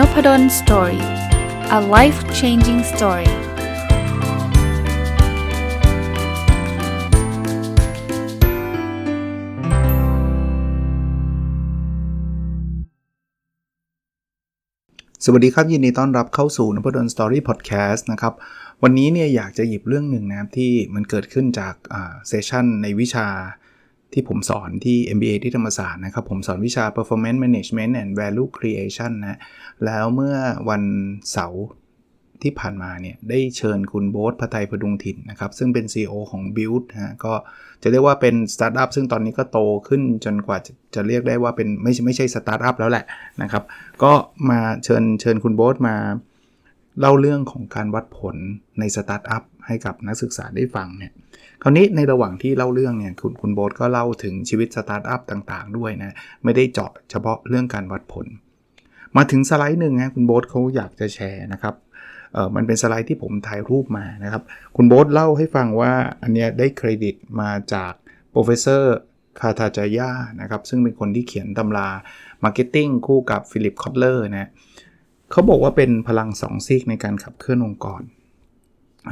n o p ด d o สตอรี่ a life changing story สวัสดีครับ ยินดีต้อนรับเข้าสู่นพดลสตอรี่พอดแคสต์นะครับ วันนี้เนี่ยอยากจะหยิบเรื่องหนึ่งนะครับที่มันเกิดขึ้นจากเซสชันในวิชา ที่ผมสอนที่ MBA ที่ธรรมศาสตร์นะครับ ผมสอนวิชา performance management and value creation นะ แล้วเมื่อวันเสาร์ที่ผ่านมาเนี่ย ได้เชิญคุณโบ๊ทพไทยพดุงถิ่นนะครับ ซึ่งเป็น CEO ของ Build นะก็จะเรียกว่าเป็นสตาร์ทอัพซึ่งตอนนี้ก็โตขึ้นจนกว่าจะจะเรียกได้ว่าเป็นไม่ใช่ไม่ใช่สตาร์ทอัพแล้วแหละนะครับ ก็มาเชิญเชิญคุณโบ๊ทมาเล่าเรื่องของการวัดผลในสตาร์ทอัพให้กับนักศึกษาได้ฟังเนี่ย คราวนี้ในระหว่างที่เล่าเรื่องเนี่ยคุณคุณโบ๊ทก็เล่าถึงชีวิตสตาร์ทอัพต่างๆ ด้วยนะ ไม่ได้เจาะเฉพาะเรื่องการวัดผล มาถึงสไลด์หนึ่งนะคุณโบ๊ทเขาอยากจะแชร์นะครับเออมันเป็นสไลด์ที่ผมถ่ายรูปมานะครับ คุณโบ๊ทเล่าให้ฟังว่าอันเนี้ยได้เครดิตมาจากโปรเฟสเซอร์คาทาจายานะครับ ซึ่งเป็นคนที่เขียนตำรามาร์เก็ตติ้งคู่กับฟิลิปคอตเลอร์นะเขาบอกว่าเป็นพลังสองซีกในการขับเคลื่อนองค์กร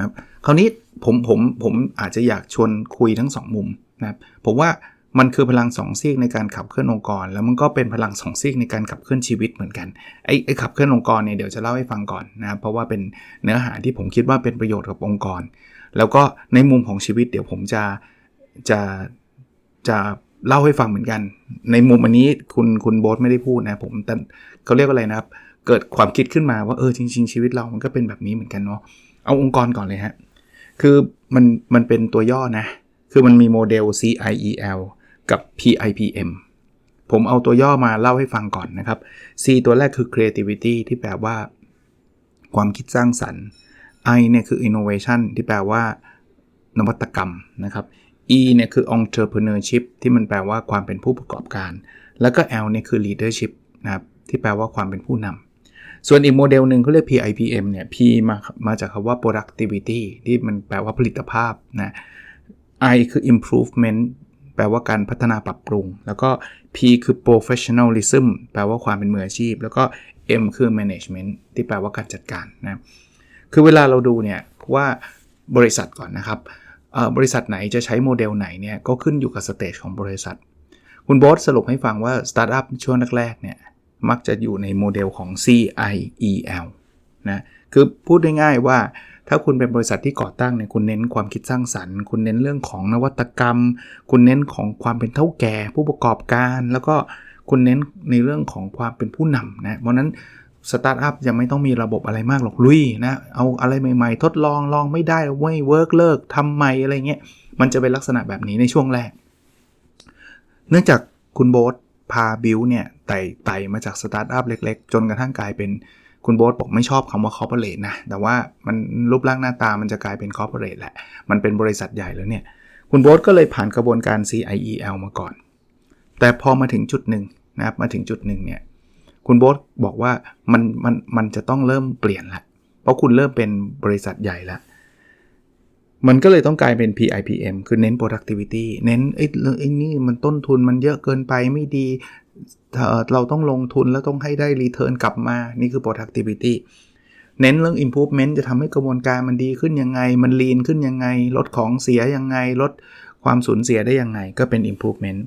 ครับคราวนี้ผมผมผมอาจจะอยากชวนคุยทั้ง 2 มุมนะครับผมว่ามันคือพลังสองซีกในการขับเคลื่อนองค์กร แล้วมันก็เป็นพลังสองซีกในการขับเคลื่อนชีวิตเหมือนกันไอ้ไอ้ขับเคลื่อนองค์กรเนี่ยเดี๋ยวจะเล่าให้ฟังก่อนนะครับเพราะว่าเป็นเนื้อหาที่ผมคิดว่าเป็นประโยชน์กับองค์กร แล้วก็ในมุมของชีวิตเดี๋ยวผมจะจะจะเล่าให้ฟังเหมือนกัน ในมุมอันนี้คุณคุณโบ๊ทไม่ได้พูดนะผมแต่เขาเรียกว่าอะไรนะครับ เกิดความคิดขึ้นมาว่าเออจริง ๆ ชีวิตเรามันก็เป็นแบบนี้เหมือนกันเนาะ เอาองค์กรก่อนเลยฮะ คือมันมันเป็นตัวย่อนะ คือมันมีโมเดล CIEL กับ PIPM ผมเอาตัวย่อมาเล่าให้ฟังก่อนนะครับ C ตัวแรกคือ creativity ที่แปลว่า ความคิดสร้างสรรค์ I เนี่ยคือ innovation ที่แปลว่า นวัตกรรมนะครับ E เนี่ยคือ entrepreneurship ที่มันแปลว่าความเป็นผู้ประกอบการ แล้วก็ L เนี่ยคือ leadership นะครับ ที่แปลว่าความเป็นผู้นำ ส่วนอีกโมเดลหนึ่งเขาเรียก PIPM เนี่ย P มามาจากคำว่า productivity ที่มันแปลว่าผลิตภาพนะ I คือ improvement แปลว่าการพัฒนาปรับปรุง แล้วก็ P คือ professionalism แปลว่าความเป็นมืออาชีพ แล้วก็ M คือ management ที่แปลว่าการจัดการนะ คือเวลาเราดูเนี่ยว่าบริษัทก่อนนะครับ บริษัทไหนจะใช้โมเดลไหนเนี่ยก็ขึ้นอยู่กับสเตจของบริษัท คุณบอสสรุปให้ฟังว่าสตาร์ทอัพช่วงแรกๆเนี่ย มักจะอยู่ในโมเดลของ CIEL นะคือพูดง่ายๆว่าถ้าคุณเป็นบริษัทที่ก่อตั้งเนี่ยคุณเน้นความคิดสร้างสรรค์ คุณเน้นเรื่องของนวัตกรรม คุณเน้นของความเป็นเท่าแก่ ผู้ประกอบการ แล้วก็คุณเน้นในเรื่องของความเป็นผู้นำนะเพราะนั้นสตาร์ทอัพยังไม่ต้องมีระบบอะไรมากหรอกลุยนะเอาอะไรใหม่ๆ ทดลองลองไม่ได้ไม่เวิร์กเลิกทำใหม่อะไรเงี้ยมันจะเป็นลักษณะแบบนี้ในช่วงแรก เนื่องจากคุณโบ๊ท พาบิวเนี่ยไต่ไต่มาจากสตาร์ทอัพเล็กๆ จนกระทั่งกลายเป็นคุณโบ๊ทบอกไม่ชอบคำว่าคอร์เปอเรทนะ แต่ว่ามันรูปร่างหน้าตามันจะกลายเป็นคอร์เปอเรทแหละ มันเป็นบริษัทใหญ่แล้วเนี่ย คุณโบ๊ทก็เลยผ่านกระบวนการ CIEL มาก่อน แต่พอมาถึงจุดหนึ่งนะครับ มาถึงจุดหนึ่งเนี่ย คุณโบ๊ทบอกว่ามันมันมันจะต้องเริ่มเปลี่ยนละ เพราะคุณเริ่มเป็นบริษัทใหญ่แล้ว มันก็เลยต้องกลายเป็น PIPM คือเน้น productivity เน้นไอ้ไอ้นี่มันต้นทุนมันเยอะเกินไปไม่ดี เราต้องลงทุนแล้วต้องให้ได้ return กลับมา นี่คือ productivity เน้นเรื่อง improvement จะทำให้กระบวนการมันดีขึ้นยังไง มัน lean ขึ้นยังไง ลดของเสียยังไง ลดความสูญเสียได้ยังไง ก็เป็น improvement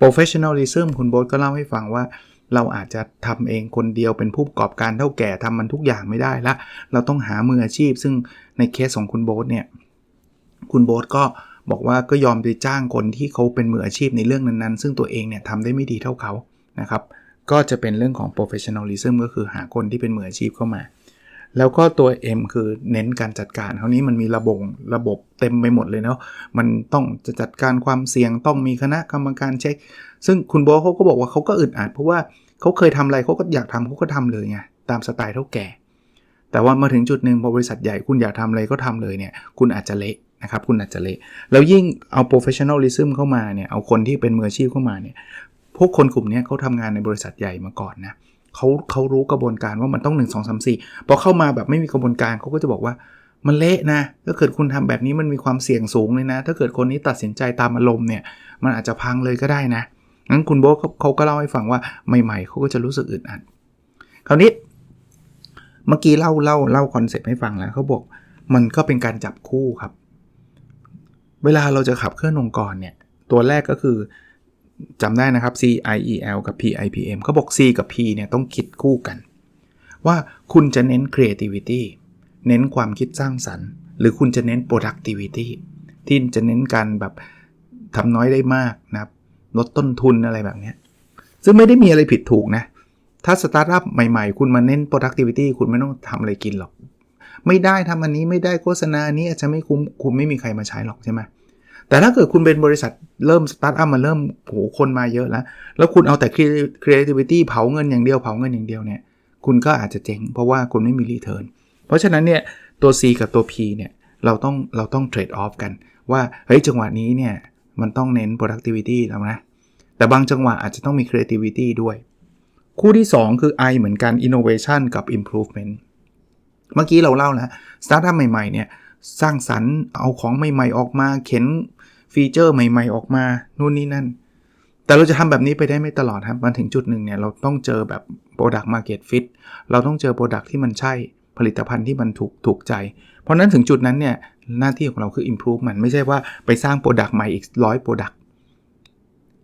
professionalism คุณโบ๊ทก็เล่าให้ฟังว่า เราอาจจะทำเองคนเดียวเป็นผู้ประกอบการเท่าแก่ทำมันทุกอย่างไม่ได้ละ เราต้องหามืออาชีพ ซึ่งในเคสของคุณโบ๊ทเนี่ย คุณโบ๊ทก็บอกว่าก็ยอมไปจ้างคนที่เขาเป็นมืออาชีพในเรื่องนั้นๆ ซึ่งตัวเองเนี่ยทำได้ไม่ดีเท่าเขานะครับ ก็จะเป็นเรื่องของ professionalism ก็คือหาคนที่เป็นมืออาชีพเข้ามา แล้วก็ตัว M คือเน้นการจัดการคราวนี้มันมีระบบระบบเต็มไปหมดเลยเนาะมันต้องจะจัดการความเสี่ยงต้องมีคณะกรรมการเช็ค ซึ่งคุณโบเขาก็บอกว่าเขาก็อึดอัดเพราะว่าเขาเคยทำอะไรเขาก็อยากทำเขาก็ทำเลยไงตามสไตล์เท่าแก่ แต่ว่ามาถึงจุดหนึ่งพอบริษัทใหญ่คุณอยากทำอะไรก็ทำเลยเนี่ยคุณอาจจะเละนะครับคุณอาจจะเละแล้วยิ่งเอา professionalism เข้ามาเนี่ยเอาคนที่เป็นมืออาชีพเข้ามาเนี่ยพวกคนกลุ่มนี้เขาทำงานในบริษัทใหญ่มาก่อนนะเเขาเขารู้กระบวนการว่ามันต้อง 1 2 3 4พอเข้ามาแบบไม่มีกระบวนการเขาก็จะบอกว่ามันเละนะถ้าเกิดคุณทำแบบนี้มันมีความเสี่ยงสูงเลยนะ ถ้าเกิดคนนี้ตัดสินใจตามอารมณ์เนี่ย มันอาจจะพังเลยก็ได้นะงั้นคุณโบ๊ทเขาก็เล่าให้ฟังว่าใหม่ ๆเขาก็จะรู้สึกอึดอัดคราวนี้เมื่อกี้เล่าเล่าเล่าคอนเซ็ปต์ให้ฟังแล้วเขาบอกมันก็เป็นการจับคู่ครับ เวลาเราจะขับเคลื่อนองค์กรเนี่ย ตัวแรกก็คือ จำได้นะครับ C I E L กับ P I P M เขาบอก C กับ P เนี่ยต้องคิดคู่กัน ว่าคุณจะเน้น creativity เน้นความคิดสร้างสรรค์ หรือคุณจะเน้น productivity ที่จะเน้นการแบบทำน้อยได้มากนะครับลดต้นทุนอะไรแบบนี้ ซึ่งไม่ได้มีอะไรผิดถูกนะ ถ้าสตาร์ทอัพใหม่ๆ คุณมาเน้น productivity คุณไม่ต้องทำอะไรกินหรอก ไม่ได้ทำอันนี้ไม่ได้โฆษณาอันนี้อาจจะไม่คุ้มคุณไม่มีใครมาใช้หรอกใช่ไหม แต่ถ้าเกิดคุณเป็นบริษัทเริ่มสตาร์ทอัพมาเริ่มโหคนมาเยอะแล้ว แล้วคุณเอาแต่ creativity เผาเงินอย่างเดียวเผาเงินอย่างเดียวเนี่ยคุณก็อาจจะเจ๊งเพราะว่าคุณไม่มีรีเทิร์นเพราะฉะนั้นเนี่ยตัว C กับตัว P เนี่ยเราต้องเราต้องเทรดออฟกันว่าเฮ้ยจังหวะนี้เนี่ยมันต้องเน้น productivity แล้วนะ แต่บางจังหวะอาจจะต้องมี creativity ด้วย คู่ที่ 2 คือ I เหมือนกัน innovation กับ improvement เมื่อกี้เราเล่าแล้วสตาร์ทอัพใหม่ๆเนี่ยสร้างสรรค์เอาของใหม่ๆออกมาเข็น ฟีเจอร์ใหม่ ๆ ออกมานู่นนี่นั่น แต่เราจะทำแบบนี้ไปได้ไม่ตลอดครับมันถึงจุดหนึ่งเนี่ยเราต้องเจอแบบ product market fit เราต้องเจอ product ที่มันใช่ผลิตภัณฑ์ที่มันถูกถูกใจ เพราะนั้นถึงจุดนั้นเนี่ยหน้าที่ของเราคือ improve มันไม่ใช่ว่าไปสร้าง product ใหม่อีกร้อย product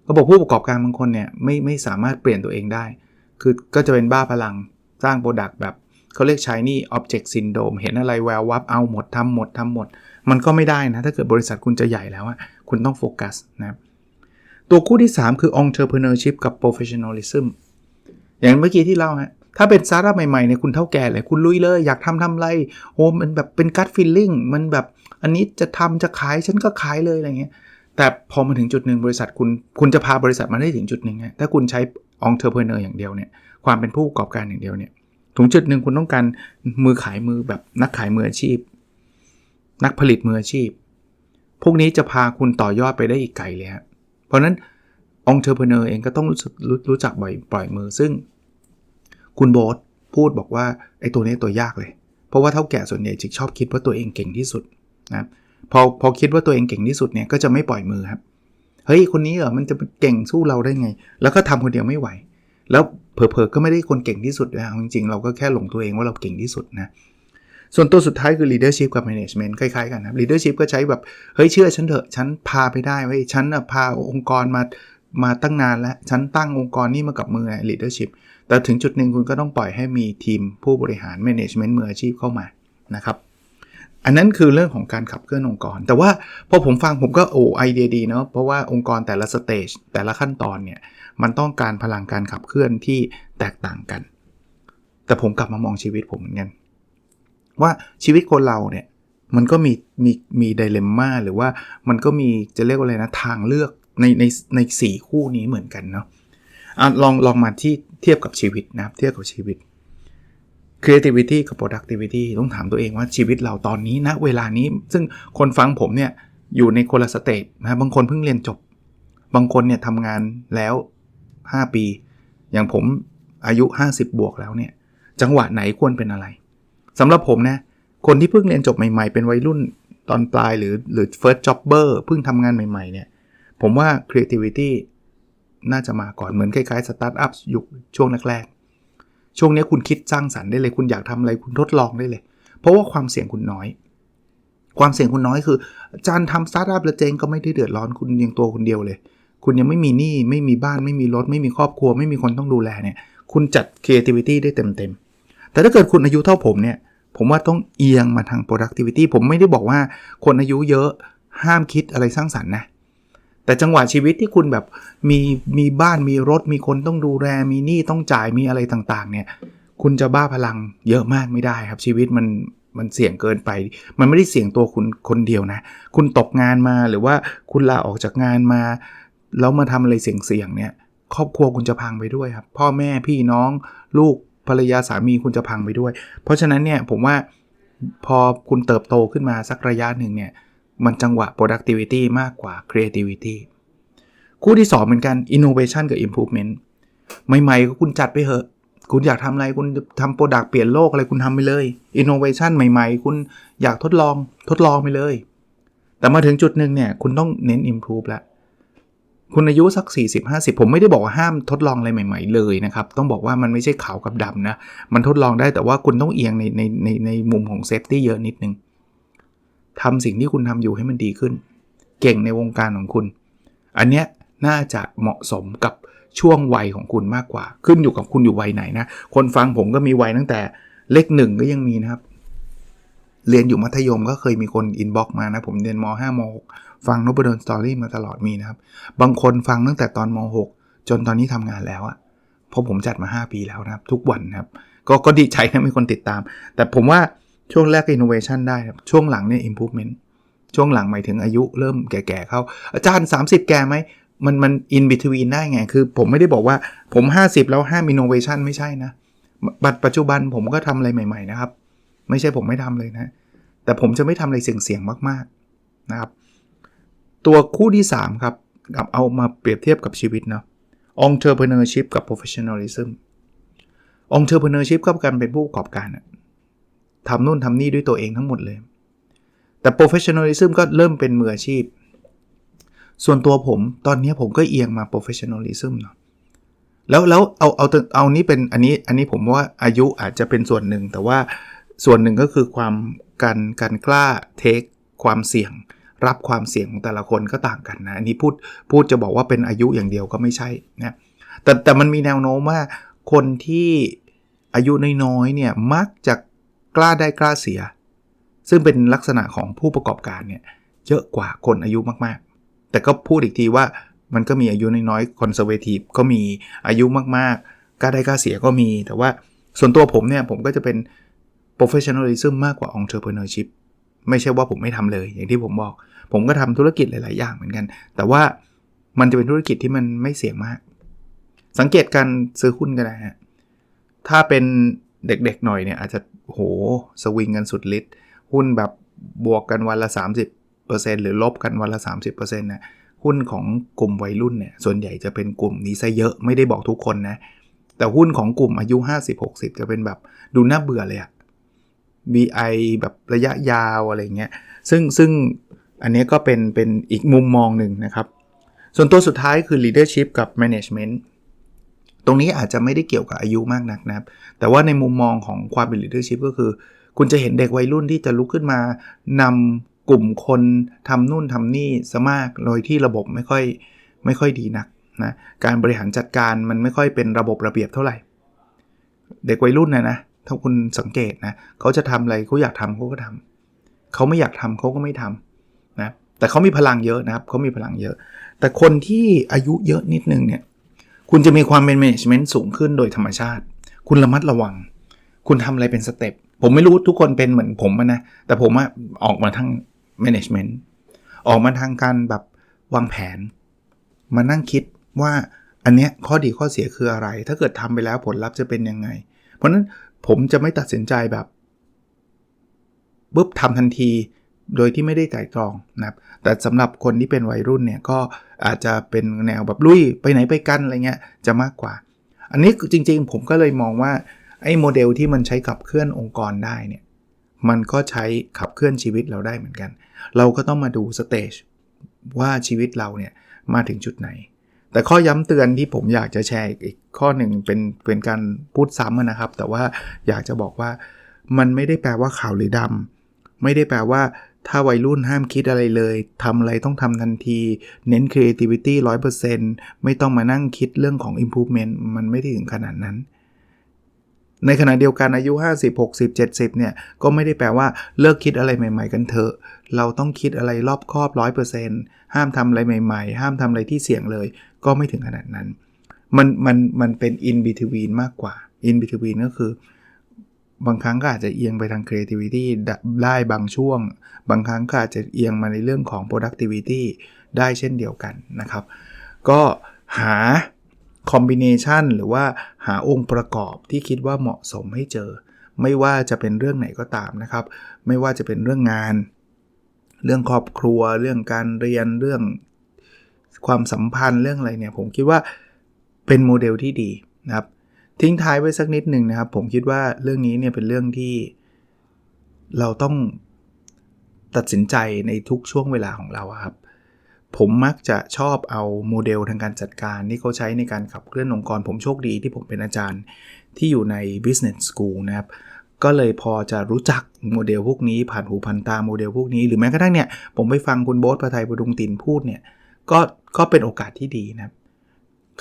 ก็บอกผู้ประกอบการบางคนเนี่ยไม่ไม่สามารถเปลี่ยนตัวเองได้ คือก็จะเป็นบ้าพลังสร้าง product แบบเขาเรียก shiny object syndrome เห็นอะไรแวววับเอาหมดทำหมดทำหมด มันก็ไม่ได้นะ ถ้าเกิดบริษัทคุณจะใหญ่แล้วอะคุณต้องโฟกัสนะครับตัวคู่ที่ 3 คือ entrepreneurship กับ professionalism อย่างเมื่อกี้ที่เล่าฮะถ้าเป็นสตาร์ทอัพใหม่ๆเนี่ยคุณเท่าแก่เลย คุณลุยเลย อยากทำทำไรโอ้มันแบบเป็นกั t ฟิลลิ่งมันแบบอันนี้จะทำจะขายฉันก็ขายเลยอะไรเงี้ยแต่พอมาถึงจุดหนึ่งบริษัทคุณคุณจะพาบริษัทมาได้ถึงจุดหนึ่งฮะถ้าคุณใช้ entrepreneur อย่างเดียวเนี่ยความเป็นผู้ประกอบการอย่างเดียวเนี่ยถึงจุดหนึ่งคุณต้องการมือขายมือแบบนักขายมืออาชีพ นักผลิตมืออาชีพ พวกนี้จะพาคุณต่อยอดไปได้อีกไกลเลยฮะเพราะนั้นองค์เทอร์เพเนอร์เองก็ต้องรู้สึกรู้รู้จักบ่อยปล่อยมือซึ่ง คุณโบ๊ทพูดบอกว่าไอ้ตัวนี้ตัวยากเลย เพราะว่าเท่าแก่ส่วนใหญ่จิกชอบคิดว่าตัวเองเก่งที่สุดนะพอพอคิดว่าตัวเองเก่งที่สุดเนี่ยก็จะไม่ปล่อยมือครับเฮ้ยคนนี้เหรอมันจะเก่งสู้เราได้ไง แล้วก็ทำคนเดียวไม่ไหว แล้วเผลอๆก็ไม่ได้คนเก่งที่สุดนะจริงๆเราก็แค่หลงตัวเองว่าเราเก่งที่สุดนะ ส่วนตัวสุดท้ายคือ leadership กับ management คล้ายๆกันนะ leadership ก็ใช้แบบ เฮ้ยเชื่อฉันเถอะ ฉันพาไปได้เว้ยฉันพาองค์กรมามาตั้งนานแล้ว ฉันตั้งองค์กรนี้มากับมือ leadership แต่ถึงจุดหนึ่งคุณก็ต้องปล่อยให้มีทีมผู้บริหาร management มืออาชีพเข้ามานะครับอันนั้นคือเรื่องของการขับเคลื่อนองค์กร แต่ว่าพอผมฟังผมก็โอ้ไอเดียดีเนาะเพราะว่าองค์กรแต่ละสเตจแต่ละขั้นตอนเนี่ยมันต้องการพลังการขับเคลื่อนที่แตกต่างกัน แต่ผมกลับมามองชีวิตผมเหมือนกัน ว่าชีวิตคนเราเนี่ยมันก็มีมีมีไดเลมม่าหรือว่ามันก็มีจะเรียกว่าอะไรนะทางเลือกในในในสี่คู่นี้เหมือนกันเนาะอะลองลองมาที่เทียบกับชีวิตนะครับเทียบกับชีวิต creativity กับ productivity ต้องถามตัวเองว่าชีวิตเราตอนนี้นะเวลานี้ ซึ่งคนฟังผมเนี่ยอยู่ในคนละสเตจนะบางคนเพิ่งเรียนจบ บางคนเนี่ยทำงานแล้ว 5 ปี อย่างผมอายุ 50 บวกแล้วเนี่ย จังหวะไหนควรเป็นอะไร สำหรับผมนะ คนที่เพิ่งเรียนจบใหม่ ๆ เป็นวัยรุ่นตอนปลายหรือหรือ first jobber เพิ่งทำงานใหม่ ๆ เนี่ย ผมว่า creativity น่าจะมาก่อนเหมือนคล้ายๆ startup ยุคช่วงแรกๆ ช่วงนี้คุณคิดสร้างสรรค์ได้เลย คุณอยากทำอะไรคุณทดลองได้เลย เพราะว่าความเสี่ยงคุณน้อย ความเสี่ยงคุณน้อยคืออาจารย์ทำสตาร์ทอัพแล้วเจงก็ไม่ได้เดือดร้อนคุณยังตัวคนเดียวเลย คุณยังไม่มีหนี้ไม่มีบ้านไม่มีรถ ไม่มีครอบครัว ไม่มีคนต้องดูแลเนี่ย คุณจัด creativity ได้เต็มๆแต่ถ้าเกิดคุณอายุเท่าผมเนี่ย ผมว่าต้องเอียงมาทาง productivity ผมไม่ได้บอกว่าคนอายุเยอะห้ามคิดอะไรสร้างสรรค์นะแต่จังหวะชีวิตที่คุณแบบมีมีบ้านมีรถมีคนต้องดูแลมีหนี้ต้องจ่ายมีอะไรต่างๆ เนี่ย คุณจะบ้าพลังเยอะมากไม่ได้ครับชีวิตมันมันเสี่ยงเกินไป มันไม่ได้เสี่ยงตัวคุณคนเดียวนะ คุณตกงานมาหรือว่าคุณลาออกจากงานมา แล้วมาทำอะไรเสี่ยงๆเนี่ย ครอบครัวคุณจะพังไปด้วยครับ พ่อแม่พี่น้อง ลูก ภรรยาสามีคุณจะพังไปด้วย เพราะฉะนั้นเนี่ยผมว่าพอคุณเติบโตขึ้นมาสักระยะหนึ่งเนี่ยมันจังหวะ productivity มากกว่า creativity คู่ที่ 2 เหมือนกัน innovation กับ improvement ใหม่ๆก็คุณจัดไปเถอะ คุณอยากทำอะไรคุณทำโปรดักต์เปลี่ยนโลกอะไรคุณทำไปเลย innovation ใหม่ๆ คุณอยากทดลองทดลองไปเลย แต่มาถึงจุดหนึ่งเนี่ยคุณต้องเน้น improve แล้ว คุณอายุสัก 40 50 ผมไม่ได้บอกว่าห้ามทดลองอะไรใหม่ ๆ เลยนะครับ ต้องบอกว่ามันไม่ใช่ขาวกับดำนะ มันทดลองได้แต่ว่าคุณต้องเอียงในในในในมุมของเซฟตี้เยอะนิดนึงทำสิ่งที่คุณทำอยู่ให้มันดีขึ้น เก่งในวงการของคุณ อันเนี้ยน่าจะเหมาะสมกับช่วงวัยของคุณมากกว่า ขึ้นอยู่กับคุณอยู่วัยไหนนะ คนฟังผมก็มีวัยตั้งแต่เลขหนึ่งก็ยังมีนะครับ เรียนอยู่มัธยมก็เคยมีคนอินบ็อกมานะ ผมเรียนม 5 ม 6 ฟังนบดนสตอรี่มาตลอดมีนะครับ บางคนฟังตั้งแต่ตอนม 6 จนตอนนี้ทำงานแล้วอะเพราะผมจัดมา 5 ปีแล้วนะครับ ทุกวันนะครับ ก็ก็ดีใจนะมีคนติดตาม แต่ผมว่าช่วงแรก innovation ได้ครับช่วงหลังเนี่ย improvement ช่วงหลังหมายถึงอายุเริ่มแก่ๆเข้า อาจารย์ 30 แก่ไหมมันมัน in between ได้ไง คือผมไม่ได้บอกว่าผม 50 แล้วห้าม innovation ไม่ใช่นะบัดปัจจุบันผมก็ทำอะไรใหม่ๆนะครับ ไม่ใช่ผมไม่ทำเลยนะ แต่ผมจะไม่ทำอะไรเสี่ยงๆมากๆนะครับ ตัวคู่ที่ 3 ครับกับเอามาเปรียบเทียบกับชีวิตเนาะ entrepreneurship กับ professionalism entrepreneurship ก็การเป็นผู้ประกอบการทำนู่นทำนี่ด้วยตัวเองทั้งหมดเลย แต่ professionalism ก็เริ่มเป็นมืออาชีพ ส่วนตัวผมตอนนี้ผมก็เอียงมา professionalism เนาะแล้วแล้วเอาเอาเอานี้เป็นอันนี้อันนี้ผมว่าอายุอาจจะเป็นส่วนหนึ่ง แต่ว่าส่วนหนึ่งก็คือความการการกล้าเทคความเสี่ยง รับความเสี่ยงของแต่ละคนก็ต่างกันนะอันนี้พูดพูดจะบอกว่าเป็นอายุอย่างเดียวก็ไม่ใช่นะแต่แต่มันมีแนวโน้มว่าคนที่อายุน้อยๆเนี่ยมักจะกล้าได้กล้าเสีย ซึ่งเป็นลักษณะของผู้ประกอบการเนี่ยเยอะกว่าคนอายุมากๆ แต่ก็พูดอีกทีว่ามันก็มีอายุน้อยๆคอนเซอร์เวทีฟก็มีอายุมากๆกล้าได้กล้าเสียก็มี แต่ว่าส่วนตัวผมเนี่ยผมก็จะเป็น professionalism มากกว่า entrepreneurship ไม่ใช่ว่าผมไม่ทำเลย อย่างที่ผมบอก ผมก็ทำธุรกิจหลาย ๆ อย่างเหมือนกัน แต่ว่ามันจะเป็นธุรกิจที่มันไม่เสี่ยงมาก สังเกตการซื้อหุ้นก็ได้ฮะถ้าเป็นเด็ก ๆ หน่อยเนี่ยอาจจะโหสวิงกันสุดฤทธิ์หุ้นแบบบวกกันวันละ 30%หรือลบกันวันละ 30%นะหุ้นของกลุ่มวัยรุ่นเนี่ยส่วนใหญ่จะเป็นกลุ่มนี้ซะเยอะไม่ได้บอกทุกคนนะแต่หุ้นของกลุ่มอายุ 50-60 จะเป็นแบบดูน่าเบื่อเลยอะ BI แบบระยะยาวอะไรเงี้ยซึ่งซึ่งอันนี้ก็เป็นเป็นอีกมุมมองหนึ่งนะครับ ส่วนตัวสุดท้ายคือ leadership กับ management ตรงนี้อาจจะไม่ได้เกี่ยวกับอายุมากนักนะครับ แต่ว่าในมุมมองของความเป็น leadership ก็คือ คุณจะเห็นเด็กวัยรุ่นที่จะลุกขึ้นมานำกลุ่มคนทำนู่นทำนี่ซะมากโดยที่ระบบไม่ค่อยไม่ค่อยดีนักนะการบริหารจัดการมันไม่ค่อยเป็นระบบระเบียบเท่าไหร่ เด็กวัยรุ่นนะนะ ถ้าคุณสังเกตนะเขาจะทำอะไรเขาอยากทำเขาก็ทำเขาไม่อยากทำเขาก็ไม่ทำนะแต่เขามีพลังเยอะนะครับเขามีพลังเยอะ แต่คนที่อายุเยอะนิดนึงเนี่ยคุณจะมีความเป็น management สูงขึ้นโดยธรรมชาติ คุณระมัดระวัง คุณทำอะไรเป็นสเต็ปผมไม่รู้ทุกคนเป็นเหมือนผมนะ แต่ผมอะออกมาทาง management ออกมาทางการแบบวางแผน มานั่งคิดว่าอันเนี้ยข้อดีข้อเสียคืออะไร ถ้าเกิดทำไปแล้วผลลัพธ์จะเป็นยังไง เพราะนั้น ผมจะไม่ตัดสินใจแบบปุ๊บทำทันทีโดยที่ไม่ได้ไตร่ตรองนะครับ แต่สำหรับคนที่เป็นวัยรุ่นเนี่ยก็อาจจะเป็นแนวแบบลุยไปไหนไปกันอะไรเงี้ยจะมากกว่า อันนี้จริงๆ ผมก็เลยมองว่าไอ้โมเดลที่มันใช้ขับเคลื่อนองค์กรได้เนี่ยมันก็ใช้ขับเคลื่อนชีวิตเราได้เหมือนกัน เราก็ต้องมาดูสเตจว่าชีวิตเราเนี่ยมาถึงจุดไหน แต่ข้อย้ำเตือนที่ผมอยากจะแชร์อีกข้อหนึ่งเป็นเป็นการพูดซ้ำนะครับ แต่ว่าอยากจะบอกว่ามันไม่ได้แปลว่าขาวหรือดำไม่ได้แปลว่า ถ้าวัยรุ่นห้ามคิดอะไรเลยทำอะไรต้องทำทันที เน้น creativity 100%ไม่ต้องมานั่งคิดเรื่องของ improvement มันไม่ได้ถึงขนาดนั้น ในขณะเดียวกันอายุ 50 60 70 เนี่ย ก็ไม่ได้แปลว่าเลิกคิดอะไรใหม่ ๆ กันเถอะ เราต้องคิดอะไรรอบครอบ 100%ห้ามทำอะไรใหม่ๆ ห้ามทำอะไรที่เสี่ยงเลย ก็ไม่ถึงขนาดนั้น มันมันมันเป็น in between มากกว่า in between ก็คือบางครั้งก็อาจจะเอียงไปทาง creativity ได้บางช่วง บางครั้งก็อาจจะเอียงมาในเรื่องของ productivity ได้เช่นเดียวกันนะครับ ก็หา combination หรือว่าหาองค์ประกอบที่คิดว่าเหมาะสมให้เจอ ไม่ว่าจะเป็นเรื่องไหนก็ตามนะครับ ไม่ว่าจะเป็นเรื่องงาน เรื่องครอบครัว เรื่องการเรียนเรื่องความสัมพันธ์เรื่องอะไรเนี่ย ผมคิดว่าเป็นโมเดลที่ดีนะครับ ทิ้งท้ายไว้สักนิดหนึ่งนะครับ ผมคิดว่าเรื่องนี้เนี่ยเป็นเรื่องที่เราต้องตัดสินใจในทุกช่วงเวลาของเราครับ ผมมักจะชอบเอาโมเดลทางการจัดการที่เขาใช้ในการขับเคลื่อนองค์กร ผมโชคดีที่ผมเป็นอาจารย์ที่อยู่ใน business school นะครับ ก็เลยพอจะรู้จักโมเดลพวกนี้ผ่านหูผ่านตาโมเดลพวกนี้ หรือแม้กระทั่งเนี่ย ผมไปฟังคุณโบ๊ทประไทยประดุงตินพูดเนี่ย ก็ก็เป็นโอกาสที่ดีนะครับ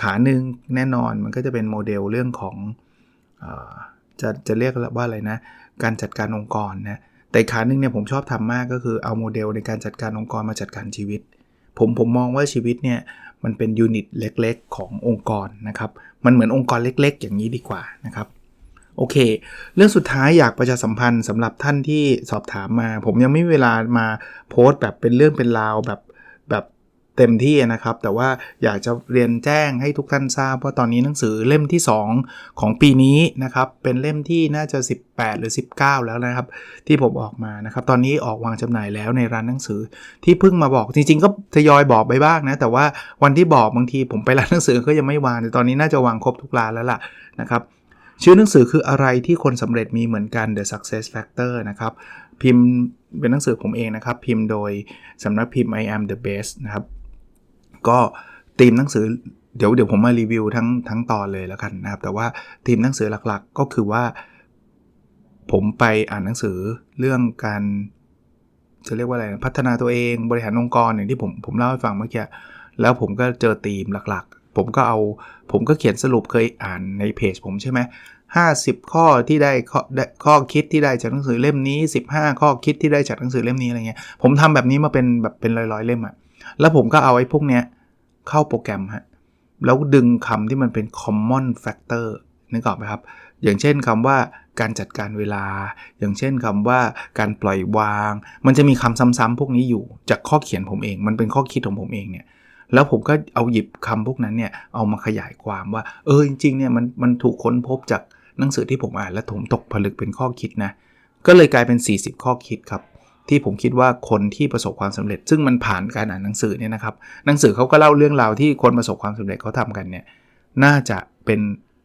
ขาหนึ่งแน่นอนมันก็จะเป็นโมเดลเรื่องของอจะจะเรียกว่าอะไรนะ การจัดการองค์กรนะแต่ขาหนึ่งเนี่ยผมชอบทำมากก็คือเอาโมเดลในการจัดการองค์กรมาจัดการชีวิต ผมผมมองว่าชีวิตเนี่ยมันเป็นยูนิตเล็กๆ ขององค์กรนะครับ มันเหมือนองค์กรเล็กๆ อย่างนี้ดีกว่านะครับโอเค เรื่องสุดท้ายอยากประชาสัมพันธ์สำหรับท่านที่สอบถามมา ผมยังไม่มีเวลามาโพสต์แบบเป็นเรื่องเป็นราวแบบ เต็มที่นะครับ แต่ว่าอยากจะเรียนแจ้งให้ทุกท่านทราบว่าตอนนี้หนังสือเล่มที่ 2 ของปีนี้นะครับ เป็นเล่มที่น่าจะ 18 หรือ 19 แล้วนะครับ ที่ผมออกมานะครับ ตอนนี้ออกวางจำหน่ายแล้วในร้านหนังสือที่เพิ่งมาบอกจริง ๆ ก็ทยอยบอกไปบ้างนะ แต่ว่าวันที่บอกบางทีผมไปร้านหนังสือก็ยังไม่วางแต่ตอนนี้น่าจะวางครบทุกร้านแล้วล่ะนะครับชื่อหนังสือคืออะไรที่คนสำเร็จมีเหมือนกัน The Success Factor นะครับ พิมพ์เป็นหนังสือผมเองนะครับ พิมพ์โดยสำนักพิมพ์ I am the best นะครับ ก็ธีมหนังสือเดี๋ยวเดี๋ยวผมมารีวิวทั้งทั้งตอนเลยแล้วกันนะครับ แต่ว่าธีมหนังสือหลักๆ ก็คือว่า ผมไปอ่านหนังสือเรื่องการจะเรียกว่าอะไรพัฒนาตัวเองบริหารองค์กรอย่างที่ผมผมเล่าให้ฟังเมื่อกี้แล้วผมก็เจอธีมหลักๆ ผมก็เอาผมก็เขียนสรุปเคยอ่านในเพจผมใช่ไหม50ข้อที่ได้ข้อได้ข้อคิดที่ได้จากหนังสือเล่มนี้ 15 ข้อคิดที่ได้จากหนังสือเล่มนี้อะไรเงี้ยผมทำแบบนี้มาเป็นแบบเป็นร้อยๆเล่มอะแล้วผมก็เอาไอ้พวกเนี้ย เข้าโปรแกรมฮะแล้วดึงคำที่มันเป็น common factor นึกออกไหมครับ อย่างเช่นคำว่าการจัดการเวลา อย่างเช่นคำว่าการปล่อยวาง มันจะมีคำซ้ำๆพวกนี้อยู่ จากข้อเขียนผมเอง มันเป็นข้อคิดของผมเองเนี่ย แล้วผมก็เอาหยิบคำพวกนั้นเนี่ย เอามาขยายความว่า เออจริงๆเนี่ยมันมันถูกค้นพบจากหนังสือที่ผมอ่าน และผมตกผลึกเป็นข้อคิดนะ ก็เลยกลายเป็น 40 ข้อคิดครับ ที่ผมคิดว่าคนที่ประสบความสำเร็จ ซึ่งมันผ่านการอ่านหนังสือเนี่ยนะครับหนังสือเขาก็เล่าเรื่องราวที่คนประสบความสำเร็จเขาทำกันเนี่ยน่าจะเป็น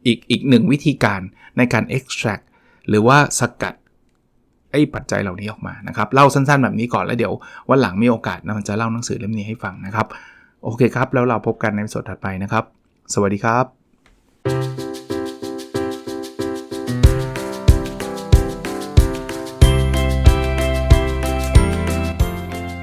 อีกอีกหนึ่งวิธีการในการ extract หรือว่าสกัดไอ้ปัจจัยเหล่านี้ออกมานะครับเล่าสั้นๆแบบนี้ก่อนแล้วเดี๋ยววันหลังมีโอกาสนะมันจะเล่าหนังสือเล่มนี้ให้ฟังนะครับ โอเคครับ แล้วเราพบกันในสดถัดไปนะครับ สวัสดีครับ